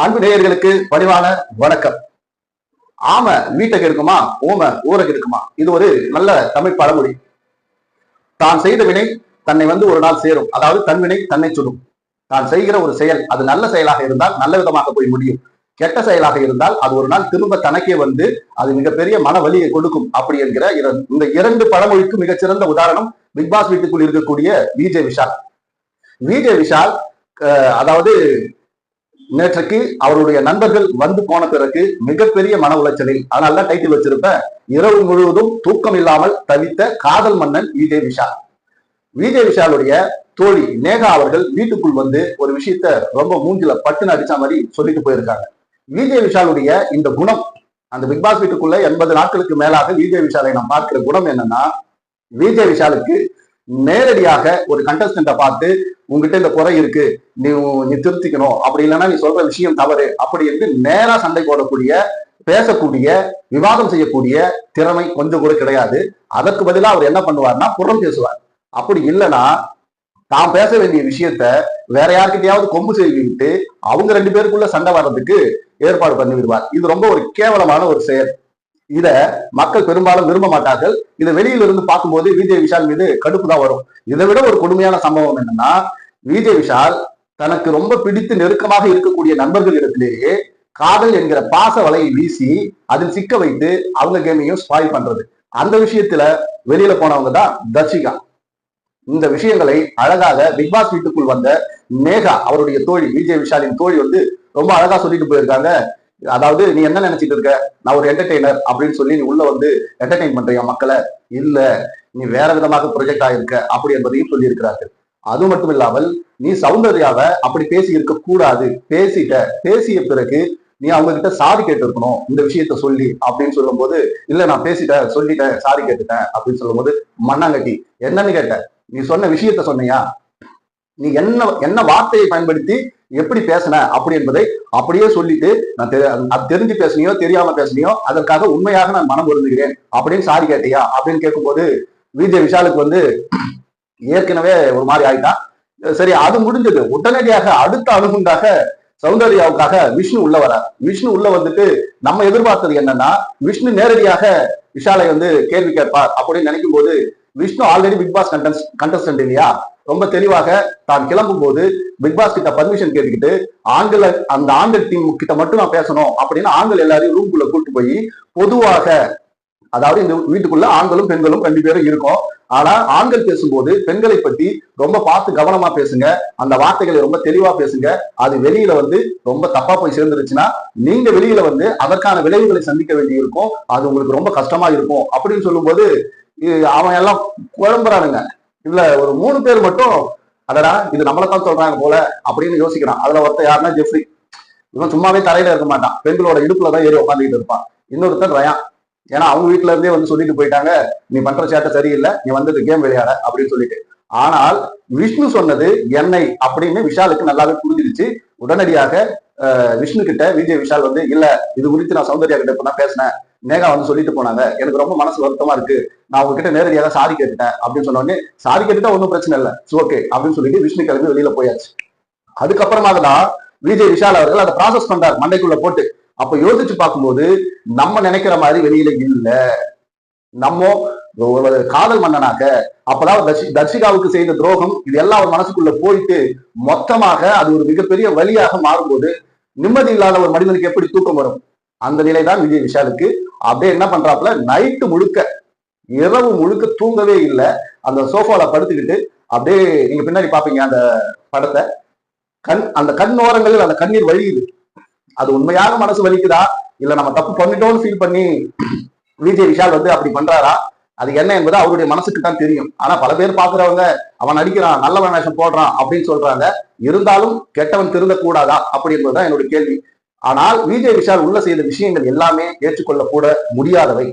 அன்பு நேயர்களுக்கு பணிவான வணக்கம். ஆம வீட்டை கெடுக்குமா? ஓம ஊரக இருக்குமா இது ஒரு நல்ல தமிழ் பழமொழி. தான் செய்த வினை தன்னை வந்து ஒரு நாள் சேரும். அதாவது தன் வினை தன்னை சுடும் தான் செய்கிற ஒரு செயல் அது நல்ல செயலாக இருந்தால் நல்ல விதமாக போய் முடியும். கெட்ட செயலாக இருந்தால் அது ஒரு நாள் திரும்ப தனக்கே வந்து அது மிகப்பெரிய மன வலியை கொடுக்கும் அப்படி என்கிற இர- இந்த இரண்டு பழமொழிக்கு மிகச்சிறந்த உதாரணம் பிக் பாஸ் வீட்டுக்குள் இருக்கக்கூடிய விஜய் விஷால் விஜய் விஷால் அதாவது நேற்றைக்கு அவருடைய நண்பர்கள் வந்து போன பிறகு மிகப்பெரிய மன உளைச்சலில் அதனால தான் டைட்டில் வச்சிருப்ப இரவு முழுவதும் தூக்கம் இல்லாமல் தவித்த காதல் மன்னன் விஜய் விஷால் விஜய் விஷாலுடைய தோழி நேகா அவர்கள் வீட்டுக்குள் வந்து ஒரு விஷயத்த ரொம்ப மூஞ்சில பட்டுன்னு அடிச்ச மாதிரி சொல்லிட்டு போயிருக்காங்க. விஜய் விஷாலுடைய இந்த குணம் அந்த பிக் பாஸ் வீட்டுக்குள்ள எண்பது நாட்களுக்கு மேலாக விஜய் விஷாலை நான் பார்க்கிற குணம் என்னன்னா விஜய் விஷாலுக்கு நேரடியாக ஒரு கண்டஸ்டண்ட பார்த்து உங்ககிட்ட இந்த குறை இருக்கு. நீ நீ திருத்திக்கணும். அப்படி இல்லைன்னா நீ சொல்ற விஷயம் தவறு. அப்படி என்று நேரா சண்டை போடக்கூடிய பேசக்கூடிய விவாதம் செய்யக்கூடிய திறமை கொஞ்சம் கூட கிடையாது. அதற்கு பதிலா அவர் என்ன பண்ணுவார்னா புறம் பேசுவார். அப்படி இல்லைன்னா தான் பேச வேண்டிய விஷயத்த வேற யார்கிட்டயாவது கொம்பு செய்துவிட்டு அவங்க ரெண்டு பேருக்குள்ள சண்டை வர்றதுக்கு ஏற்பாடு பண்ணி விடுவார் இது ரொம்ப ஒரு கேவலமான ஒரு செயல். இத மக்கள் பெரும்பாலும் விரும்ப மாட்டார்கள். இதை வெளியில இருந்து பார்க்கும்போது விஜய் விஷால் மீது கடுப்பு தான் வரும். இதை விட ஒரு கொடுமையான சம்பவம் என்னன்னா விஜய் விஷால் தனக்கு ரொம்ப பிடித்து நெருக்கமாக இருக்கக்கூடிய நண்பர்களிடத்திலேயே காதல் என்கிற பாச வலையை வீசி அதில் சிக்க வைத்து அவங்க கேமையும் ஸ்பாயில் பண்றது. அந்த விஷயத்துல வெளியில போனவங்க தான் தர்ஷிகா. இந்த விஷயங்களை அழகாக பிக் பாஸ் வீட்டுக்குள் வந்த மேகா அவருடைய தோழி விஜய் விஷாலின் தோழி வந்து ரொம்ப அழகா சொல்லிட்டு போயிருக்காங்க. அதாவது நீ என்ன நினைச்சிட்டு இருக்க? நான் ஒரு என்டர்டெய்னர் அப்படின்னு சொல்லி நீ உள்ள வந்து என்டர்டெயின் பண்றியா மக்களை? இல்ல. நீ வேற விதமாக ப்ரொஜெக்ட் ஆயிருக்க. அப்படி என்பதையும் சொல்லி இருக்கிறார்கள் அது மட்டும் இல்லாமல் நீ சௌந்தர்யாவை அப்படி பேசி இருக்க கூடாது. பேசிட்ட பேசிய பிறகு நீ அவங்க கிட்ட சாரி கேட்டிருக்கணும். இந்த விஷயத்த சொல்லி அப்படின்னு சொல்லும்போது இல்ல நான் பேசிட்டேன் சொல்லிட்டேன் சாரி கேட்டுட்டேன் அப்படின்னு சொல்லும்போது மண்ணாங்கட்டி என்னன்னு கேட்ட? நீ சொன்ன விஷயத்த சொன்னியா? நீ என்ன என்ன வார்த்தையை பயன்படுத்தி எப்படி பேசின? அப்படி என்பதை அப்படியே சொல்லிட்டு நான் அது தெரிஞ்சு பேசுனியோ தெரியாம பேசுனியோ அதற்காக உண்மையாக நான் மனம் பொருந்துகிறேன். அப்படின்னு சாரி கேட்டியா? அப்படின்னு கேட்கும்போது விஜய் விஷாலுக்கு வந்து ஏற்கனவே ஒரு மாதிரி ஆயிட்டான். சரி அது முடிஞ்சது. உடனடியாக அடுத்த அணுகுண்டாக சௌந்தர்யாவுக்காக விஷ்ணு உள்ள வரார். விஷ்ணு உள்ள வந்துட்டு நம்ம எதிர்பார்த்தது என்னன்னா விஷ்ணு நேரடியாக விஷாலை வந்து கேள்வி கேட்பார் அப்படின்னு நினைக்கும் போது Vishnu already Bigg Boss contest contestant இல்லையா? ரொம்ப தெளிவாக தான் கிளம்பும் போது பிக் பாஸ் கிட்ட பர்மிஷன் கேட்டுக்கிட்டு ஆண்கள் அந்த ஆண்கள் டீம் கிட்ட மட்டும் நான் பேசணும் அப்படின்னு ஆண்கள் எல்லாரையும் ரூம்குள்ள கூட்டு போய் பொதுவாக அதாவது இந்த வீட்டுக்குள்ள ஆண்களும் பெண்களும் ரெண்டு பேரும் இருக்கும். ஆனா ஆண்கள் பேசும்போது பெண்களை பத்தி ரொம்ப பார்த்து கவனமா பேசுங்க. அந்த வார்த்தைகளை ரொம்ப தெளிவா பேசுங்க. அது வெளியில வந்து ரொம்ப தப்பா போய் சேர்ந்துருச்சுன்னா நீங்க வெளியில வந்து அதற்கான விளைவுகளை சந்திக்க வேண்டி இருக்கும் அது உங்களுக்கு ரொம்ப கஷ்டமா இருக்கும். அப்படின்னு சொல்லும்போது அவன் எல்லாம் குழம்புறானுங்க. இதுல ஒரு மூணு பேர் மட்டும் அதடா இது நம்மளத்தான் சொல்றாங்க போல அப்படின்னு யோசிக்கிறான். அதுல ஒருத்தர் யாருன்னா ஜெஃப்ரி. இவன் சும்மாவே தரையில இருக்க மாட்டான். பெண்களோட இடுப்புல தான் ஏறி உட்காந்துக்கிட்டு இருப்பான். இன்னொருத்தன் ரயான். ஏன்னா அவங்க வீட்டுல இருந்தே வந்து சொல்லிட்டு போயிட்டாங்க நீ பண்ற சேட்டை சரியில்லை நீ வந்தது கேம் விளையாட அப்படின்னு சொல்லிட்டு. ஆனால் விஷ்ணு சொன்னது என்னை அப்படின்னு விஷாலுக்கு நல்லாவே புரிஞ்சிருச்சு. உடனடியாக விஷ்ணு கிட்ட விஜய் விஷால் வந்து இல்ல இது குறித்து நான் சௌந்தர்யா கிட்ட இப்ப பேசினேன். நேகா வந்து சொல்லிட்டு போனாங்க. எனக்கு ரொம்ப மனசு வருத்தமா இருக்கு. நான் உங்ககிட்ட நேரடியாக சாரி கேட்டுட்டேன். அப்படின்னு சொன்ன உடனே சாரி கேட்டுட்டா ஒன்றும் பிரச்சனை இல்லை. ஓகே அப்படின்னு சொல்லிட்டு விஷ்ணு கிளம்பி வெளியில போயாச்சு. அதுக்கப்புறமாக தான் விஜய் விஷால் அவர்கள் அதை ப்ராசஸ் பண்றாரு. மண்டைக்குள்ள போட்டு. அப்ப யோசிச்சு பார்க்கும்போது நம்ம நினைக்கிற மாதிரி வெளியில இல்லை. நம்ம ஒரு காதல் மன்னனாக அப்பதான் தர்ஷி தர்ஷிகாவுக்கு செய்த துரோகம் இது எல்லாம் அவர் மனசுக்குள்ள போயிட்டு மொத்தமாக அது ஒரு மிகப்பெரிய வழியாக மாறும்போது நிம்மதி இல்லாத ஒரு மனிதனுக்கு எப்படி தூக்கம் வரும்? அந்த நிலை தான் விஜய் விஷாலுக்கு. அப்படியே என்ன பண்றாப்புல நைட்டு முழுக்க இரவு முழுக்க தூங்கவே இல்லை. அந்த சோஃபால படுத்துக்கிட்டு அப்படியே நீங்க பின்னாடி பாப்பீங்க அந்த படத்தை. கண் அந்த கண் ஓரங்களில் அந்த கண்ணீர் வழியுது. அது உண்மையாக மனசு வலிக்குதா? இல்ல நம்ம தப்பு பண்ணிட்டோம்னு ஃபீல் பண்ணி விஜய் விஷால் வந்து அப்படி பண்றாரா? அது என்ன என்பது அவருடைய மனசுக்கு தான் தெரியும். ஆனா பல பேர் பாக்குறவங்க அவன் நடிக்கிறான் நல்லவன் வேஷம் போடுறான் அப்படின்னு சொல்றாங்க. இருந்தாலும் கெட்டவன் திருந்த கூடாதா அப்படி என்பதுதான் என்னுடைய கேள்வி. ஆனால் விஜய் விஷால் உள்ள செய்த விஷயங்கள் எல்லாமே ஏற்றுக்கொள்ள கூட முடியாதவை.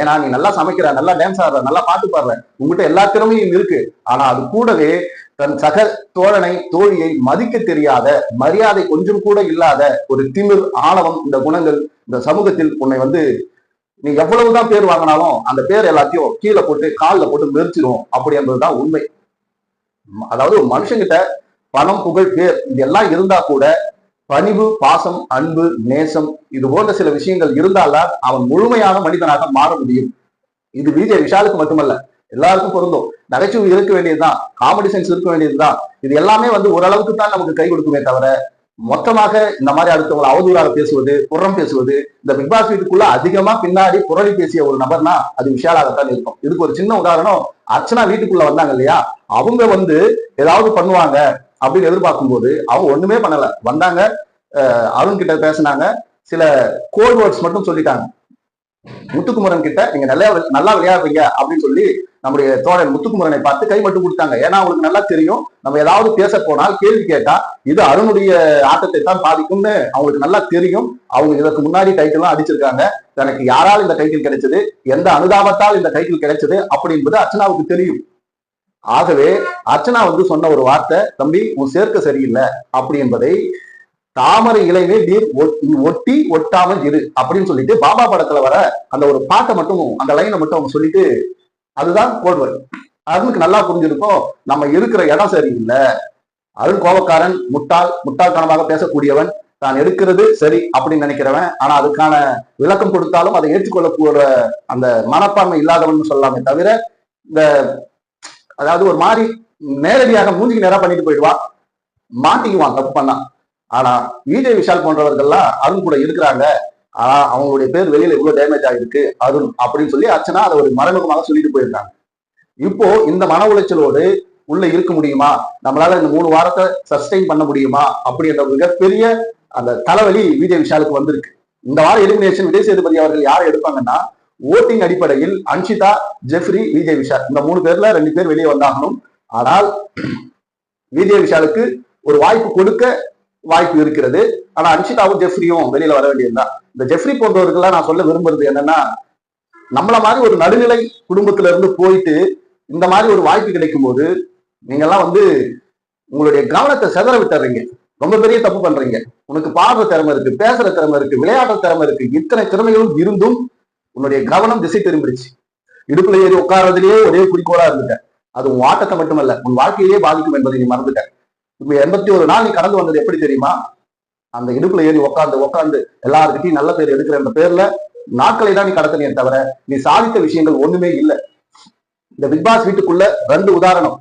ஏன்னா நீ நல்லா சமைக்கிற நல்லா டான்ஸ் ஆடுற நல்லா பாட்டு பாடுற உங்ககிட்ட எல்லா திறமையும் இருக்கு. ஆனா அது கூடவே தன் சக தோழனை தோழியை மதிக்க தெரியாத மரியாதை கொஞ்சம் கூட இல்லாத ஒரு திமிர் ஆணவம் இந்த குணங்கள் இந்த சமூகத்தில் உன்னை வந்து நீ எவ்வளவுதான் பேர் வாங்கினாலும் அந்த பேர் எல்லாத்தையும் கீழே போட்டு காலில் போட்டு மெரிச்சிடும் அப்படி என்பதுதான் உண்மை. அதாவது ஒரு மனுஷங்கிட்ட பணம் புகழ் பேர் இது எல்லாம் இருந்தா கூட பணிவு பாசம் அன்பு நேசம் இது போன்ற சில விஷயங்கள் இருந்தால்தான் அவன் முழுமையான மனிதனாக மாற முடியும். இது விஜய் விஷாலுக்கு மட்டுமல்ல எல்லாருக்கும் பொருந்தும். நகைச்சுவை இருக்க வேண்டியதுதான் காமெடி சென்ஸ் இருக்க வேண்டியதுதான். இது எல்லாமே வந்து ஓரளவுக்கு தான் நமக்கு கை கொடுக்குமே தவிர மொத்தமாக இந்த மாதிரி அடுத்தவங்களை அவதூறாக பேசுவது புறம் பேசுவது இந்த பிக் பாஸ் வீட்டுக்குள்ள அதிகமா பின்னாடி புரளி பேசிய ஒரு நபர்னா அது விஷாலாகத்தான் இருக்கும். இதுக்கு ஒரு சின்ன உதாரணம் அர்ச்சனா வீட்டுக்குள்ள வந்தாங்க இல்லையா? அவங்க வந்து ஏதாவது பண்ணுவாங்க அப்படின்னு எதிர்பார்க்கும் போது அவங்க ஒண்ணுமே பண்ணல. வந்தாங்க அருண் கிட்ட பேசினாங்க சில கோல்ட் வேர்ட்ஸ் மட்டும் சொல்லிட்டாங்க. முத்துக்குமரன் கிட்ட நீங்க நல்லா நல்லா விளையாடுறீங்க அப்படின்னு சொல்லி நம்முடைய தோழன் முத்துக்குமரனை பார்த்து கை மட்டும் கொடுத்தாங்க. ஏன்னா அவங்களுக்கு நல்லா தெரியும். நம்ம ஏதாவது பேச போனால் கேள்வி கேட்டா இது அருணுடைய ஆட்டத்தை தான் பாதிக்கும்னு அவங்களுக்கு நல்லா தெரியும். அவங்க இதற்கு முன்னாடி டைட்டில்லாம் அடிச்சிருக்காங்க. தனக்கு யாரால் இந்த டைட்டில் கிடைச்சது? எந்த அனுதாபத்தால் இந்த டைட்டில் கிடைச்சது? அப்படி என்பது அர்ச்சனாவுக்கு தெரியும். ஆகவே அர்ச்சனா வந்து சொன்ன ஒரு வார்த்தை தம்பி உன் சேர்க்க சரியில்லை. அப்படி என்பதை தாமரை இலையிலே நீர் ஒட்- ஒட்டி ஒட்டாமல் இரு. அப்படின்னு சொல்லிட்டு பாபா படத்துல வர அந்த ஒரு பாட்டை மட்டும் அந்த லைனை மட்டும் அவங்க சொல்லிட்டு அதுதான் கோட்வர் அருணுக்கு நல்லா புரிஞ்சிருக்கும் நம்ம இருக்கிற இடம் சரியில்லை. அருண் கோபக்காரன் முட்டாள் முட்டாள்தனமாக பேசக்கூடியவன். தான் எடுக்கிறது சரி அப்படின்னு நினைக்கிறவன். ஆனா அதுக்கான விளக்கம் கொடுத்தாலும் அதை ஏற்றுக்கொள்ளக்கூட அந்த மனப்பான்மை இல்லாதவன் சொல்லலாமே தவிர இந்த அதாவது ஒரு மாதிரி நேரடியாக மூஞ்சிக்கு நேரா பண்ணிட்டு போயிடுவான் மாட்டிக்குவான் தப்பு பண்ணா. ஆனா விஜய் விஷால் போன்றவர்கள்லாம் அருண் கூட இருக்கிறாங்க. ஆனா அவங்களுடைய பேர் வெளியில இவ்வளவு டேமேஜ் ஆயிருக்கு அருண் அப்படின்னு சொல்லி அர்ச்சனா அதை ஒரு மறைமுகமாக சொல்லிட்டு போயிருக்காங்க. இப்போ இந்த மன உளைச்சலோடு உள்ள இருக்க முடியுமா? நம்மளால இந்த மூணு வாரத்தை சஸ்டெயின் பண்ண முடியுமா? அப்படின்ற மிகப்பெரிய அந்த தலைவலி விஜய் விஷாலுக்கு வந்திருக்கு. இந்த வாரம் எலிமினேஷன் விஜய் சேதுபதி அவர்கள் யாரை எடுப்பாங்கன்னா ஓட்டிங் அடிப்படையில் அன்ஷிதா ஜெஃப்ரி விஜய் விஷால். இந்த மூணு பேர்ல ரெண்டு பேர் வெளியே வந்தாகணும். ஆனால் விஜய் விஷாலுக்கு ஒரு வாய்ப்பு கொடுக்க வாய்ப்பு இருக்கிறது. ஆனா அன்ஷிதாவும் ஜெஃப்ரியும் வெளியில வர வேண்டியதுதான். இந்த ஜெஃப்ரி போன்றவர்கள்லாம் நான் சொல்ல விரும்புறது என்னன்னா நம்மள மாதிரி ஒரு நடுநிலை குடும்பத்துல இருந்து போயிட்டு இந்த மாதிரி ஒரு வாய்ப்பு கிடைக்கும் போது நீங்கெல்லாம் வந்து உங்களுடைய கவனத்தை செதற விட்டுறீங்க. ரொம்ப பெரிய தப்பு பண்றீங்க. உனக்கு பாடுற திறமை இருக்கு பேசுற திறமை இருக்கு விளையாடுற திறமை இருக்கு. இத்தனை திறமைகளும் இருந்தும் உன்னுடைய கவனம் திசை திரும்பிடுச்சு. இடுப்புல ஏறி உட்காரதுலயே ஒரே குறிக்கோளா இருந்துட்ட. அது உன் ஆட்டத்தை மட்டுமல்ல உன் வாழ்க்கையிலேயே பாதிக்கும் என்பதை நீ மறந்துட்ட. இப்ப எண்பத்தி ஒரு நாள் நீ கடந்து வந்தது எப்படி தெரியுமா? அந்த இடுப்புல ஏறி உக்காந்து உக்காந்து எல்லாருக்கிட்டையும் நல்ல பேர் எடுக்கிற அந்த பேர்ல நாட்களை தான் நீ கடத்தினே தவிர நீ சாதித்த விஷயங்கள் ஒண்ணுமே இல்லை. இந்த பிக் பாஸ் வீட்டுக்குள்ள ரெண்டு உதாரணம்.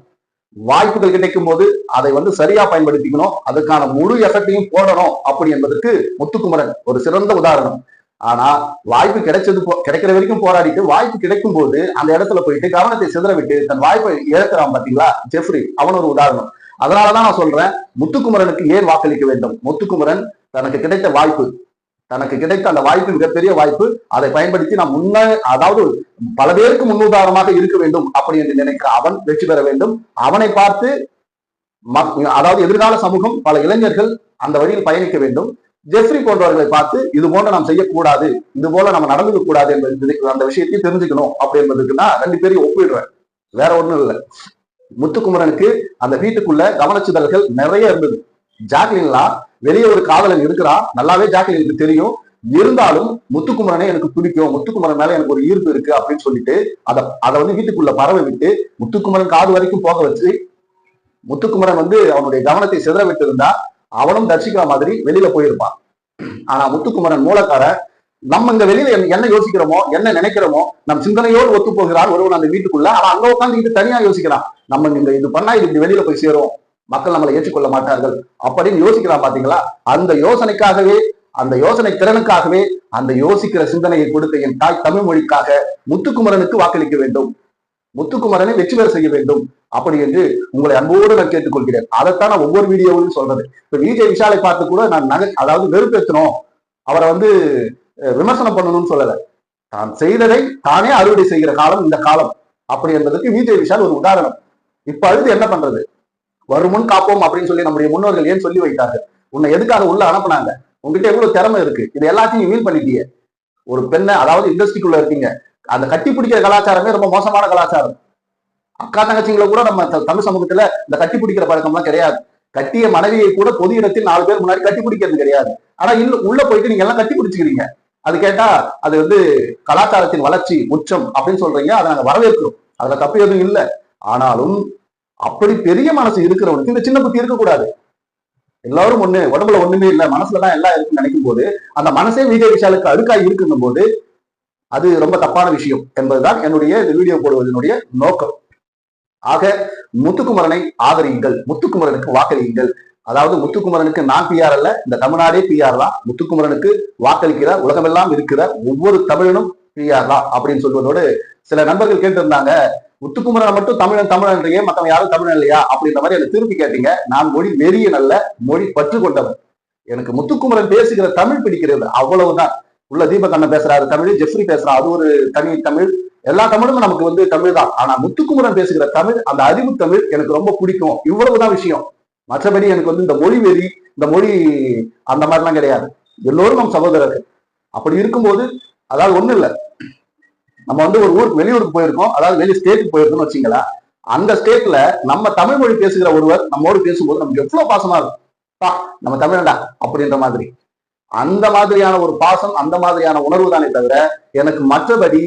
வாய்ப்புகள் கிடைக்கும் போது அதை வந்து சரியா பயன்படுத்திக்கணும். அதுக்கான முழு எஃபெக்டையும் போடணும் அப்படி என்பதற்கு முத்துக்குமரன் ஒரு சிறந்த உதாரணம். ஆனா வாய்ப்பு கிடைச்சது போ- கிடைக்கிற வரைக்கும் போராடிட்டு வாய்ப்பு கிடைக்கும் போது அந்த இடத்துல போயிட்டு கவனத்தை சிதற விட்டு தன் வாய்ப்பை இழக்கிறான் பாத்தீங்களா? ஜெஃப்ரி அவன் ஒரு உதாரணம். அதனாலதான் நான் சொல்றேன் முத்துக்குமரனுக்கு ஏன் வாக்களிக்க வேண்டும்? முத்துக்குமரன் தனக்கு கிடைத்த வாய்ப்பு தனக்கு கிடைத்த அந்த வாய்ப்பு மிகப்பெரிய வாய்ப்பு அதை பயன்படுத்தி நான் முன்ன அதாவது பல பேருக்கு முன்னுதாரணமாக இருக்க வேண்டும் அப்படி என்று நினைக்கிற அவன் வெற்றி பெற வேண்டும். அவனை பார்த்து மக்- அதாவது எதிர்கால சமூகம் பல இளைஞர்கள் அந்த வழியில் பயணிக்க வேண்டும். ஜெஃப்ரி போன்றவர்களை பார்த்து இது போன்ற நாம் செய்யக்கூடாது இது போல நம்ம நடந்துக்க கூடாது என்பது அந்த விஷயத்தையும் தெரிஞ்சுக்கணும் அப்படி என்பதுக்கு நான் ரெண்டு பேரையும் ஒப்பிடுறேன். வேற ஒண்ணும் இல்லை. முத்துக்குமரனுக்கு அந்த வீட்டுக்குள்ள கவனச்சிதழ்கள் நிறைய இருந்தது. ஜாக்லின்லாம் வெளியே ஒரு காதலன் இருக்கிறா. நல்லாவே ஜாக்லினுக்கு தெரியும். இருந்தாலும் முத்துக்குமரனே எனக்கு பிடிக்கும். முத்துக்குமரன் மேல எனக்கு ஒரு ஈர்ப்பு இருக்கு அப்படின்னு சொல்லிட்டு அதை அதை வந்து வீட்டுக்குள்ள பரவ விட்டு முத்துக்குமரன் காது வரைக்கும் போக வச்சு முத்துக்குமரன் வந்து அவனுடைய கவனத்தை சிதற விட்டு இருந்தா அவனும் தர்ஷிகா மாதிரி வெளியில போயிருப்பான். ஆனா முத்துக்குமரன் மூலக்காரன் நம்ம இங்க வெளியில என்ன- யோசிக்கிறோமோ என்ன நினைக்கிறோமோ நம் சிந்தனையோடு ஒத்து போகிறார் ஒருவன் அந்த வீட்டுக்குள்ள. அவன் அங்க உட்காந்துக்கிட்டு தனியா யோசிக்கிறான். நம்ம இந்த இது பண்ணா இது இப்படி வெளியில போய் சேரும். மக்கள் நம்மளை ஏற்றுக்கொள்ள மாட்டார்கள். அப்படின்னு யோசிக்கிறான் பாத்தீங்களா? அந்த யோசனைக்காகவே அந்த யோசனை திறனுக்காகவே அந்த யோசிக்கிற சிந்தனையை கொடுத்த என் தாய் தமிழ் மொழிக்காக முத்துக்குமரனுக்கு வாக்களிக்க வேண்டும். முத்துக்குமரனை வெற்றி பெற செய்ய வேண்டும். அப்படி என்று உங்களை அன்போடு நான் கேட்டுக்கொள்கிறேன். அதைத்தான் நான் ஒவ்வொரு வீடியோவிலும் சொல்றது. இப்ப விஜய் விஷாலை பார்த்து கூட நான் நகை அதாவது வெறுப்பேற்றணும் அவரை வந்து விமர்சனம் பண்ணணும்னு சொல்லல. தான் செய்ததை தானே அறுவடை செய்கிற காலம் இந்த காலம். அப்படி என்பதற்கு விஜய் விஷால் ஒரு உதாரணம். இப்ப அழுது என்ன பண்றது? வருமுன் காப்போம் அப்படின்னு சொல்லி நம்முடைய முன்னோர்கள் ஏன் சொல்லி வைத்தார்கள்? உன்னை எதுக்காக உள்ள அனுப்புனாங்க? உங்ககிட்ட எவ்வளவு திறமை இருக்கு? இது எல்லாத்தையும் வீண் பண்ணிட்டிய. ஒரு பெண்ணை அதாவது இண்டஸ்ட்ரிக்குள்ள இருக்கீங்க. அந்த கட்டி பிடிக்கிற கலாச்சாரமே ரொம்ப மோசமான கலாச்சாரம். அக்கா தங்கச்சிங்களை கூட நம்ம த- தமிழ் சமூகத்துல இந்த கட்டி பிடிக்கிற பழக்கம்லாம் கிடையாது. கட்டிய மனைவியை கூட பொது இடத்தில் நாலு பேர் முன்னாடி கட்டி பிடிக்கிறது கிடையாது. ஆனா இன்னும் உள்ள போயிட்டு நீங்க எல்லாம் கட்டி பிடிச்சிக்கிறீங்க. அது கேட்டா அது வந்து கலாச்சாரத்தின் வளர்ச்சி உச்சம் அப்படின்னு சொல்றீங்க. அதை நாங்க வரவேற்கிறோம். அதுல தப்பு எதுவும் இல்லை. ஆனாலும் அப்படி பெரிய மனசு இருக்கிறவனுக்கு இந்த சின்ன புத்தி இருக்கக்கூடாது. எல்லாரும் ஒண்ணு உடம்புல ஒண்ணுமே இல்லை. மனசுலதான் எல்லாம் இருக்குன்னு நினைக்கும் போது அந்த மனசே விஜய் விஷாலுக்கு அடுக்காய் இருக்குங்கும் போது அது ரொம்ப தப்பான விஷயம் என்பதுதான் என்னுடைய இந்த வீடியோ போடுவதனுடைய நோக்கம். ஆக முத்துக்குமரனை ஆதரியுங்கள். முத்துக்குமரனுக்கு வாக்களியுங்கள். அதாவது முத்துக்குமரனுக்கு நான் பிஆர் அல்ல இந்த தமிழ்நாடே பிஆர் தான். முத்துக்குமரனுக்கு வாக்களிக்கிற உலகமெல்லாம் இருக்கிற ஒவ்வொரு தமிழனும் பிஆர் தான் அப்படின்னு சொல்வதோடு சில நண்பர்கள் கேட்டிருந்தாங்க முத்துக்குமரன் மட்டும் தமிழன் தமிழன்றையே மற்றவன் யாரும் தமிழன் இல்லையா? அப்படின்ற மாதிரி எனக்கு திருப்பி கேட்டீங்க. நான் மொழி வெறியன் அல்ல மொழி பற்று கொண்டவன் எனக்கு முத்துக்குமரன் பேசுகிற தமிழ் பிடிக்கிறது அவ்வளவுதான். உள்ள தீபகண்ணன் பேசுறாரு தமிழ் ஜெஃப்ரி பேசுறான் அது ஒரு தனி தமிழ். எல்லா தமிழும் நமக்கு வந்து தமிழ் தான். ஆனா முத்துக்குமரன் பேசுகிற தமிழ் அந்த அறிவு தமிழ் எனக்கு ரொம்ப பிடிக்கும். இவ்வளவுதான் விஷயம். மற்றபடி எனக்கு வந்து இந்த மொழி வெறி இந்த மொழி அந்த மாதிரிலாம் கிடையாது. எல்லோரும் நம் சகோதரர்கள். அப்படி இருக்கும்போது அதாவது ஒண்ணும் இல்லை. நம்ம வந்து ஒரு ஊருக்கு வெளியூருக்கு போயிருக்கோம். அதாவது வெளி ஸ்டேட்டுக்கு போயிருக்கோம்னு வச்சுங்களேன் அந்த ஸ்டேட்ல நம்ம தமிழ் மொழி பேசுகிற ஒருவர் நம்மோடு பேசும்போது நமக்கு எவ்வளவு பாசமா இருக்கும். பா நம்ம தமிழண்டா அப்படின்ற மாதிரி. அந்த மாதிரியான ஒரு பாசம் அந்த மாதிரியான உணர்வு தானே தவிர எனக்கு மற்றபடி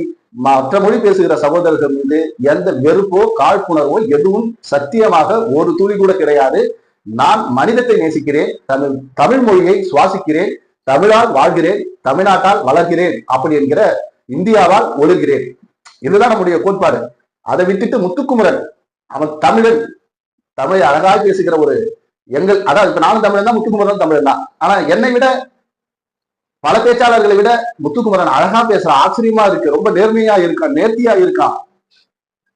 மற்ற மொழி பேசுகிற சகோதரர்கள் மீது எந்த வெறுப்போ காழ்ப்புணர்வோ எதுவும் சத்தியமாக ஒரு துளி கூட கிடையாது. நான் மனிதத்தை நேசிக்கிறேன் தமிழ் தமிழ் மொழியை சுவாசிக்கிறேன் தமிழால் வாழ்கிறேன் தமிழ்நாட்டால் வளர்கிறேன் அப்படி என்கிற இந்தியாவால் ஒழுகிறேன். இதுதான் நம்முடைய கோட்பாடு. அதை விட்டுட்டு முத்துக்குமரன் அவன் தமிழன். தமிழை அழகாக பேசுகிற ஒரு எங்கள் அதாவது இப்ப நானும் தமிழன் தான் முத்துக்குமரன் தமிழன் தான். ஆனா என்னை விட பல பேச்சாளர்களை விட முத்துக்குமரன் அழகா பேசுறான் ஆச்சரியமா இருக்கு ரொம்ப நேர்மையா இருக்கான் நேர்த்தியா இருக்கான்.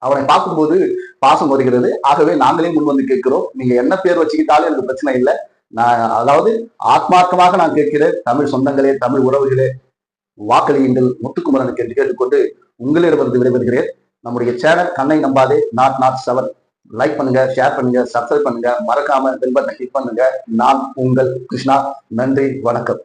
அவனை பார்க்கும்போது பாசம் வருகிறது. ஆகவே நாங்களே முன் வந்து கேட்கிறோம். நீங்க என்ன பேர் வச்சுக்கிட்டாலும் எனக்கு பிரச்சனை இல்லை. நான் அதாவது ஆத்மார்த்தமாக நான் கேட்கிறேன். தமிழ் சொந்தங்களே தமிழ் உறவுகளே வாக்களியுங்கள். முத்துக்குமரனுக்கு என்று கேட்டுக்கொண்டு உங்களிடமிருந்து விடைபெறுகிறேன். நம்முடைய சேனல் கண்ணை நம்பாதே. Not not seven. லைக் பண்ணுங்க ஷேர் பண்ணுங்க சப்ஸ்கிரைப் பண்ணுங்க. மறக்காம பெல் பட்டனை கிளிக் பண்ணுங்க. நான் உங்கள் கிருஷ்ணா. நன்றி வணக்கம்.